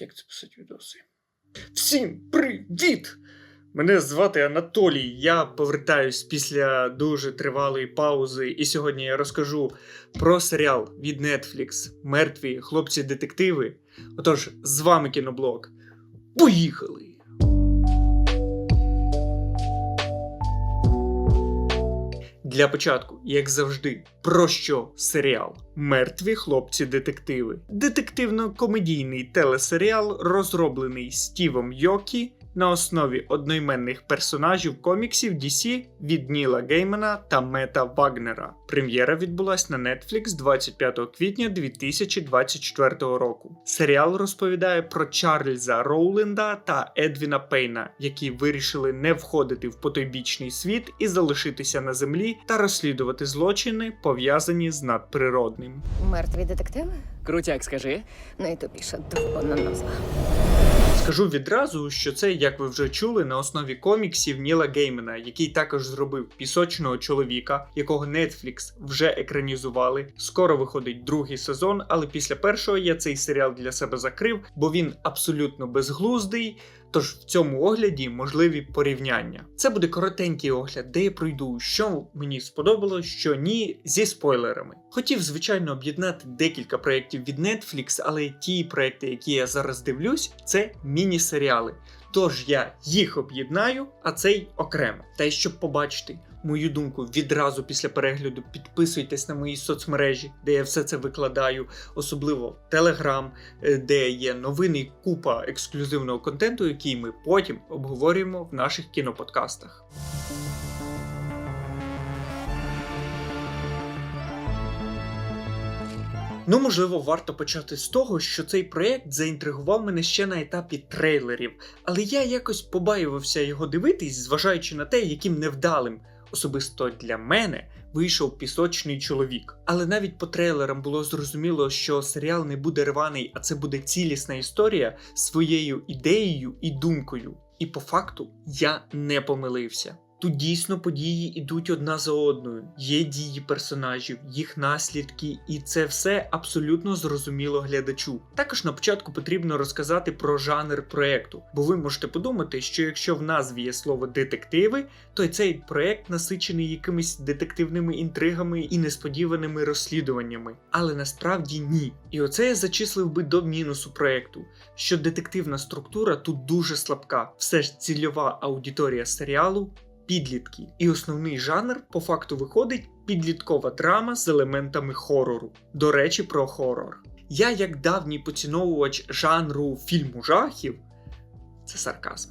Як це писати відоси? Всім привіт! Мене звати Анатолій. Я повертаюсь після дуже тривалої паузи, і сьогодні я розкажу про серіал від Netflix Мертві хлопці-детективи. Отож, з вами кіноблог. Поїхали! Для початку, як завжди, про що серіал? Мертві хлопці-детективи. Детективно-комедійний телесеріал, розроблений Стівом Йокі на основі одноіменних персонажів коміксів DC від Ніла Геймана та Мета Вагнера. Прем'єра відбулась на Netflix 25 квітня 2024 року. Серіал розповідає про Чарльза Роуленда та Едвіна Пейна, які вирішили не входити в потойбічний світ і залишитися на землі та розслідувати злочини, пов'язані з надприродним. Мертві детективи? Крутяк, скажи. Найтупіша довбана назва. Скажу відразу, що це, як ви вже чули, на основі коміксів Ніла Геймена, який також зробив пісочного чоловіка, якого Netflix вже екранізували. Скоро виходить другий сезон, але після першого я цей серіал для себе закрив, бо він абсолютно безглуздий. Тож в цьому огляді можливі порівняння. Це буде коротенький огляд, де я пройду, що мені сподобалось, що ні, зі спойлерами. Хотів, звичайно, об'єднати декілька проєктів від Netflix, але ті проєкти, які я зараз дивлюсь, це міні-серіали. Тож я їх об'єднаю, а цей окремо. Та й щоб побачити мою думку відразу після перегляду, підписуйтесь на мої соцмережі, де я все це викладаю, особливо е, де є новини купа ексклюзивного контенту, який ми потім обговорюємо в наших кіноподкастах. Ну, можливо, варто почати з того, що цей проєкт заінтригував мене ще на етапі трейлерів, але я якось побаювався його дивитись, зважаючи на те, яким невдалим особисто для мене вийшов пісочний чоловік. Але навіть по трейлерам було зрозуміло, що серіал не буде рваний, а це буде цілісна історія своєю ідеєю і думкою. І по факту я не помилився. Тут дійсно події йдуть одна за одною, є дії персонажів, їх наслідки, і це все абсолютно зрозуміло глядачу. Також на початку потрібно розказати про жанр проекту, бо ви можете подумати, що якщо в назві є слово детективи, то цей проект насичений якимись детективними інтригами і несподіваними розслідуваннями. Але насправді ні. І оце я зачислив би до мінусу проекту, що детективна структура тут дуже слабка. Все ж цільова аудиторія серіалу підлітки. І основний жанр по факту виходить підліткова драма з елементами хорору. До речі, про хорор. Я, як давній поціновувач жанру фільму жахів, це сарказм.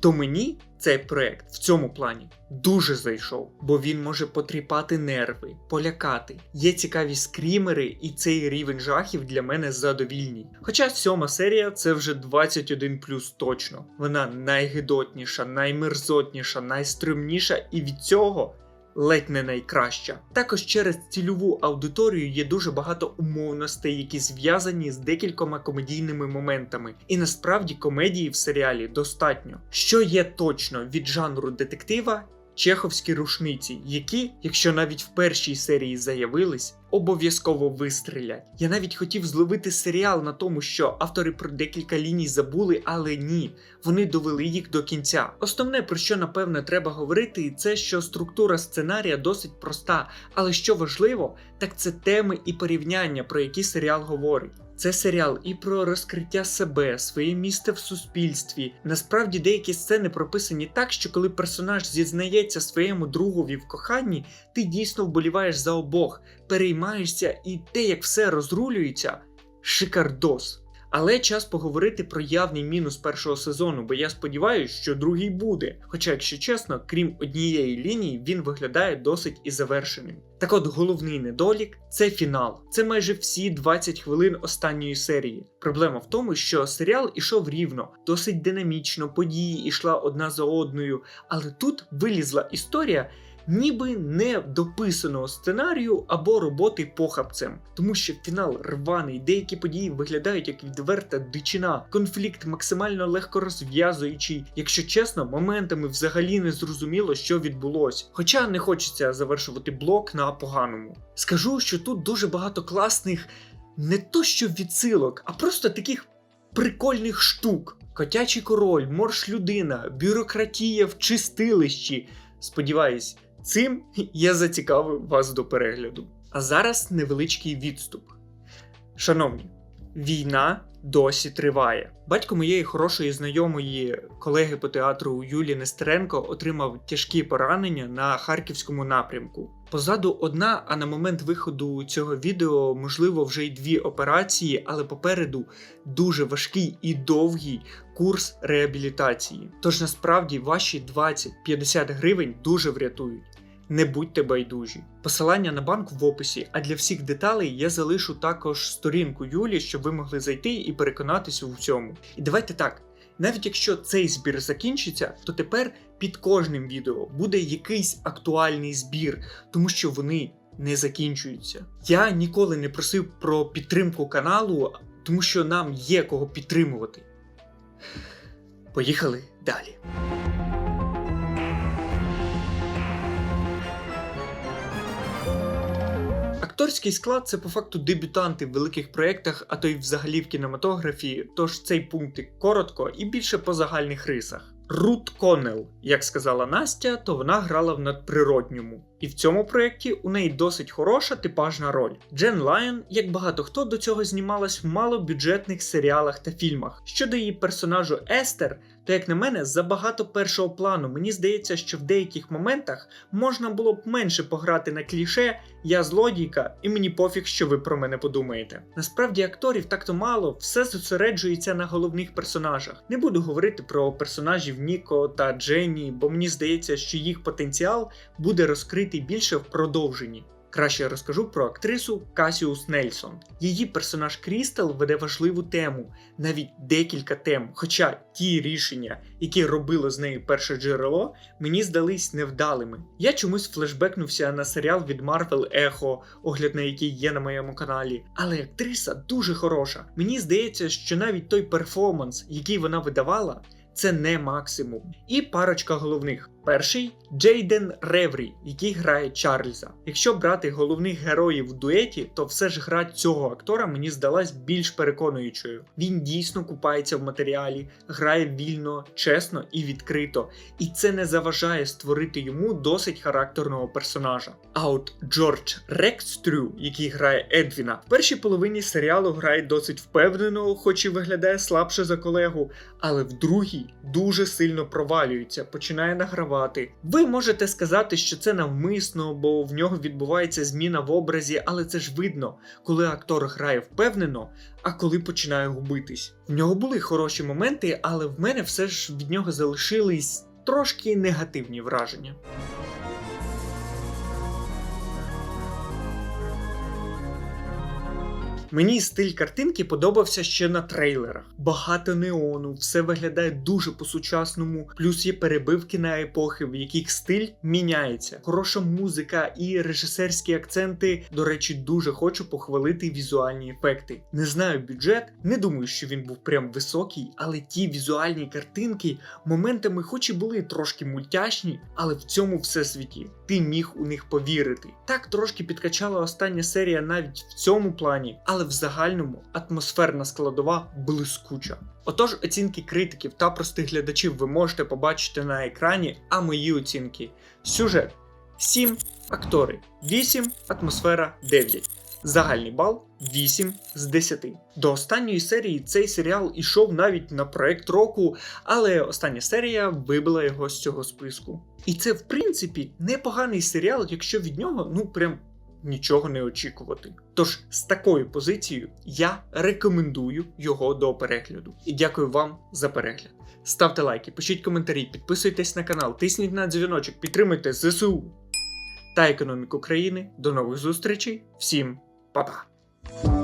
То мені цей проект в цьому плані дуже зайшов, бо він може потріпати нерви, полякати. Є цікаві скрімери, і цей рівень жахів для мене задовільний. Хоча сьома серія це вже 21 точно. Вона найгидотніша, наймерзотніша, найстримніша, і від цього ледь не найкраща. Також через цільову аудиторію є дуже багато умовностей, які зв'язані з декількома комедійними моментами. І насправді комедії в серіалі достатньо. Що є точно від жанру детектива? Чеховські рушниці, які, якщо навіть в першій серії заявились, обов'язково вистрілять. Я навіть хотів зловити серіал на тому, що автори про декілька ліній забули, але ні, вони довели їх до кінця. Основне, про що напевне треба говорити, це що структура сценарія досить проста, але що важливо, так це теми і порівняння, про які серіал говорить. Це серіал і про розкриття себе, своє місце в суспільстві. Насправді деякі сцени прописані так, що коли персонаж зізнається своєму другові в коханні, ти дійсно вболіваєш за обох, переймаєшся, і те, як все розрулюється, шикардос. Але час поговорити про явний мінус першого сезону, бо я сподіваюся, що другий буде. Хоча, якщо чесно, крім однієї лінії, він виглядає досить і завершеним. Так от головний недолік це фінал. Це майже всі 20 хвилин останньої серії. Проблема в тому, що серіал ішов рівно, досить динамічно, події йшла одна за одною, але тут вилізла історія ніби не дописаного сценарію або роботи похабцем, тому що фінал рваний, деякі події виглядають як відверта дичина, конфлікт максимально легко розв'язуючий, якщо чесно, моментами взагалі не зрозуміло, що відбулось. Хоча не хочеться завершувати блок на поганому. Скажу, що тут дуже багато класних. Не то що відсилок, а просто таких прикольних штук. Котячий король, морж людина, бюрократія в чистилищі. Сподіваюсь, цим я зацікавив вас до перегляду. А зараз невеличкий відступ. Шановні, війна досі триває. Батько моєї хорошої знайомої колеги по театру Юлії Нестеренко отримав тяжкі поранення на харківському напрямку. Позаду одна, а на момент виходу цього відео, можливо, вже й дві операції, але попереду дуже важкий і довгий курс реабілітації. Тож насправді ваші 20-50 гривень дуже врятують. Не будьте байдужі. Посилання на банк в описі, а для всіх деталей я залишу також сторінку Юлі, щоб ви могли зайти і переконатися у всьому. І давайте так. Навіть якщо цей збір закінчиться, то тепер під кожним відео буде якийсь актуальний збір, тому що вони не закінчуються. Я ніколи не просив про підтримку каналу, тому що нам є кого підтримувати. Поїхали далі. Акторський склад це по факту дебютанти в великих проєктах, а то й взагалі в кінематографії, тож цей пунктик коротко і більше по загальних рисах. Рут Коннелл, як сказала Настя, то вона грала в надприродньому. І в цьому проєкті у неї досить хороша типажна роль. Джен Лайон, як багато хто до цього знімалась в малобюджетних серіалах та фільмах. Щодо її персонажу Естер, то як на мене, забагато першого плану. Мені здається, що в деяких моментах можна було б менше пограти на кліше Я злодійка, і мені пофіг, що ви про мене подумаєте. Насправді акторів так-то мало, все зосереджується на головних персонажах. Не буду говорити про персонажів Ніко та Дженні, бо мені здається, що їх потенціал буде розкритий більше в продовженні. Краще розкажу про актрису Касіус Нельсон. Її персонаж Крістал веде важливу тему, навіть декілька тем. Хоча ті рішення, які робило з нею перше джерело, мені здались невдалими. Я чомусь флешбекнувся на серіал від Marvel Echo, огляд на який є на моєму каналі. Але актриса дуже хороша. Мені здається, що навіть той перформанс, який вона видавала, це не максимум. І парочка головних. Перший Джейден Реврі, який грає Чарльза. Якщо брати головних героїв в дуеті, то все ж гра цього актора мені здалась більш переконуючою. Він дійсно купається в матеріалі, грає вільно, чесно і відкрито, і це не заважає створити йому досить характерного персонажа. А от Джордж Рекстрю, який грає Едвіна, в першій половині серіалу грає досить впевнено, хоч і виглядає слабше за колегу, але в другій дуже сильно провалюється, починає награвати. Ви можете сказати, що це навмисно, бо в нього відбувається зміна в образі, але це ж видно, коли актор грає впевнено, а коли починає губитись. В нього були хороші моменти, але в мене все ж від нього залишились трошки негативні враження. Мені стиль картинки подобався ще на трейлерах. Багато неону, все виглядає дуже по-сучасному, плюс є перебивки на епохи, в яких стиль міняється. Хороша музика і режисерські акценти. До речі, дуже хочу похвалити візуальні ефекти. Не знаю бюджет, не думаю, що він був прям високий, але ті візуальні картинки моментами, хоч і були трошки мультяшні, але в цьому всесвіті ти міг у них повірити. Так трошки підкачала остання серія навіть в цьому плані, в загальному атмосферна складова блискуча. Отож, оцінки критиків та простих глядачів ви можете побачити на екрані, а мої оцінки. Сюжет 7, актори 8, атмосфера 9. Загальний бал 8 з 10. До останньої серії цей серіал ішов навіть на проект року, але остання серія вибила його з цього списку. І це, в принципі, непоганий серіал, якщо від нього, ну прям нічого не очікувати. Тож з такою позицією я рекомендую його до перегляду. І дякую вам за перегляд. Ставте лайки, пишіть коментарі, підписуйтесь на канал, тисніть на дзвіночок, підтримуйте ЗСУ та економіку країни. До нових зустрічей. Всім па-па!